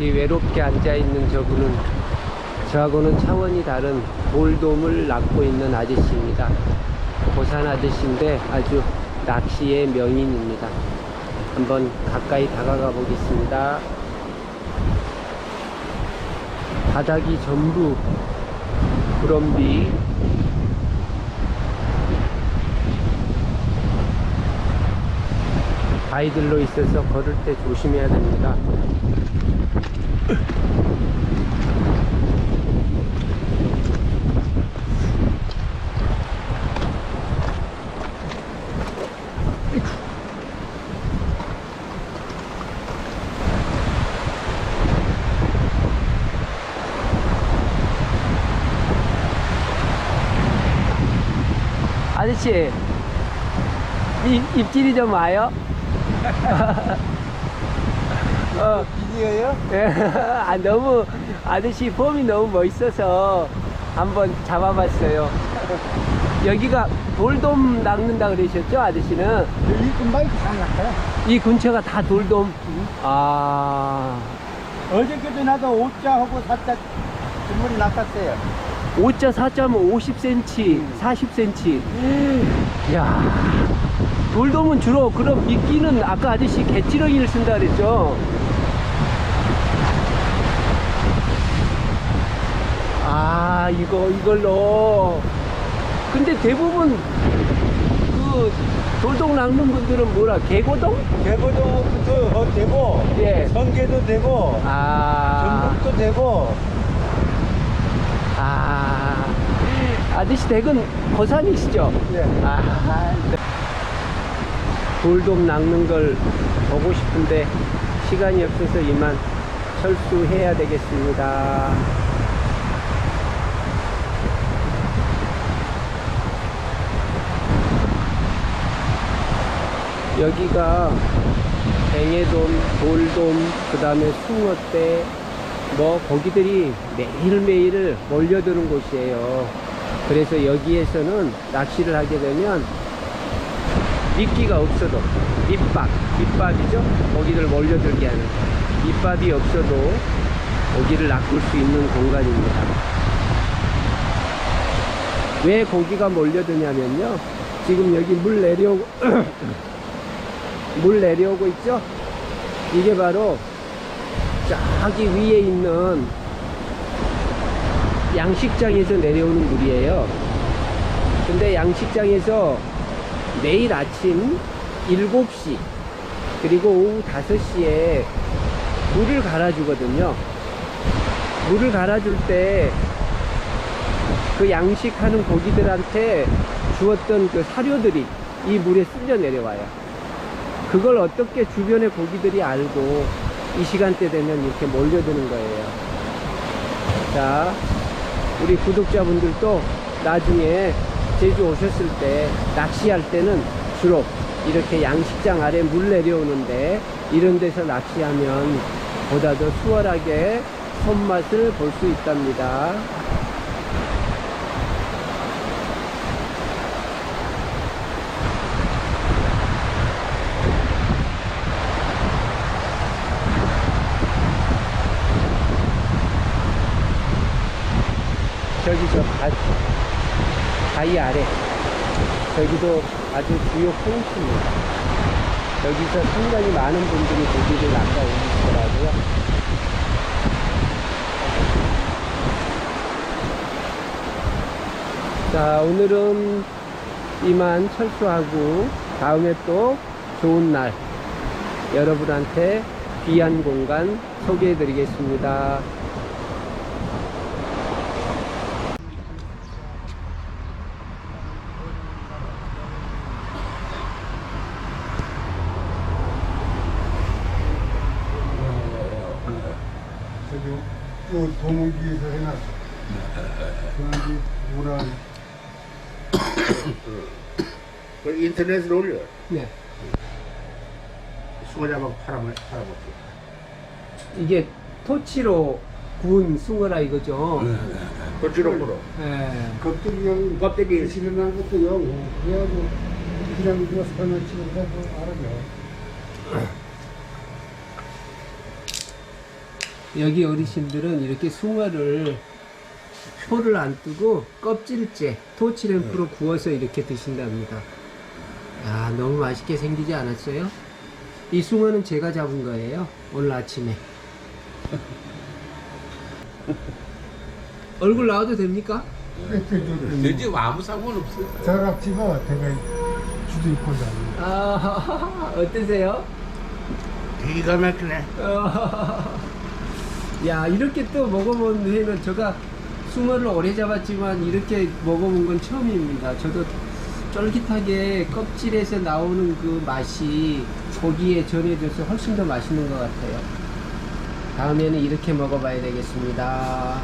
어디 외롭게 앉아있는 저분은 저하고는 차원이 다른 돌돔을 낚고 있는 아저씨입니다. 고산 아저씨인데 아주 낚시의 명인입니다. 한번 가까이 다가가 보겠습니다. 바닥이 전부 구럼비 바위들로 있어서 걸을 때 조심해야 됩니다. 아저씨, 입, 입질이 좀 와요? 어, 비디오요? 예, 아, 너무, 아저씨 폼이 너무 멋있어서 한번 잡아봤어요. 여기가 돌돔 낚는다 그러셨죠, 아저씨는? 여기 금방이 다 났어요. 이 근처가 다 돌돔. 아, 어저께도 나도 5자하고 4자 주문이 났었어요. 5자 4자면 50cm, 40cm. 야 돌돔은 주로 그럼 미끼는 아까 아저씨 개찌렁이를 쓴다 그랬죠? 아, 이거, 이걸로. 근데 대부분 그 돌돔 낚는 분들은 뭐라, 개고동? 대구도 되고, 예. 성계도 되고, 아. 전북도 되고, 아, 아저씨 댁은 고산이시죠? 네. 아, 네. 돌돔 낚는 걸 보고 싶은데 시간이 없어서 이만 철수해야 되겠습니다. 여기가 뱅에돔, 돌돔, 그 다음에 숭어대, 뭐 고기들이 매일매일 몰려드는 곳이에요. 그래서 여기에서는 낚시를 하게 되면 미끼가 없어도 밑밥, 밑밥이죠? 고기를 몰려들게 하는 밑밥이 없어도 고기를 낚을 수 있는 공간입니다. 왜 고기가 몰려드냐면요. 지금 여기 물 내려오고 물 내려오고 있죠? 이게 바로 저기 위에 있는 양식장에서 내려오는 물이에요. 근데 양식장에서 매일 아침 7시 그리고 오후 5시에 물을 갈아주거든요. 물을 갈아줄 때 그 양식하는 고기들한테 주었던 그 사료들이 이 물에 쓸려 내려와요. 그걸 어떻게 주변의 고기들이 알고 이 시간대 되면 이렇게 몰려드는 거예요. 자, 우리 구독자분들도 나중에 제주 오셨을 때 낚시할 때는 주로 이렇게 양식장 아래 물 내려오는데 이런 데서 낚시하면 보다 더 수월하게 손맛을 볼 수 있답니다. 저기 저 바, 바위 아래 저기도 아주 주요 포인트입니다. 여기서 상당히 많은 분들이 고기를 낚아 오시더라고요. 자, 오늘은 이만 철수하고 다음에 또 좋은 날 여러분한테 귀한 공간 소개해 드리겠습니다. 요 도문기에서 해놨어. 저기 우란 그 인터넷으로 올려. 네. 숭어 잡아 팔아먹, 팔아먹고. 이게 토치로 구운 숭어라 이거죠. 거치로 물어. 네. 껍데기 영 껍데기. 실어난 것도 영 그래가지고 그냥 이거 선을 치고 해서 알아요. 여기 어르신들은 이렇게 숭어를 포를 안 뜨고 껍질째 토치램프로 구워서 이렇게 드신답니다. 야, 너무 맛있게 생기지 않았어요? 이 숭어는 제가 잡은 거예요. 오늘 아침에. 얼굴 나와도 됩니까? 되지 아무 상관없어. 저락지가 되게 주도 있고 다 아, 어떠세요? 기가 막히네. 야, 이렇게 또 먹어본 회는 제가 숭어를 오래 잡았지만 이렇게 먹어본 건 처음입니다. 저도 쫄깃하게 껍질에서 나오는 그 맛이 고기에 전해져서 훨씬 더 맛있는 것 같아요. 다음에는 이렇게 먹어봐야 되겠습니다.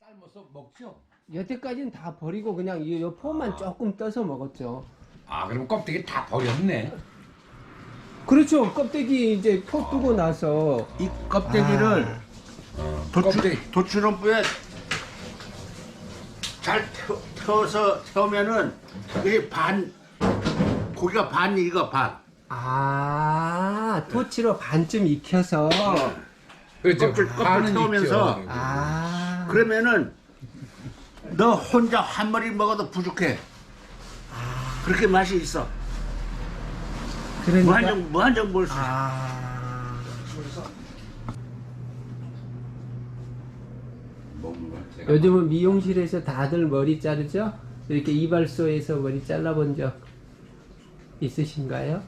삶아서 먹죠. 여태까지는 다 버리고 그냥 이요 포만 조금 떠서 먹었죠. 아 그럼 껍데기 다 버렸네. 그렇죠. 껍데기 이제 포 뜨고 나서 이 껍데기를 껍데기. 도추럼부에 잘 태, 태워서 태우면은 이게 반 고기가 반 이거 반 아 토치로 반쯤 익혀서 그렇죠. 껍질, 껍질 반은 태우면서. 아 그러면은 너 혼자 한 마리 먹어도 부족해 그렇게 맛이 있어 그러니까 무한정 무한정 볼수 있어 아 먹는 거야. 제가. 요즘은 미용실에서 다들 머리 자르죠? 이렇게 이발소에서 머리 잘라본 적 있으신가요?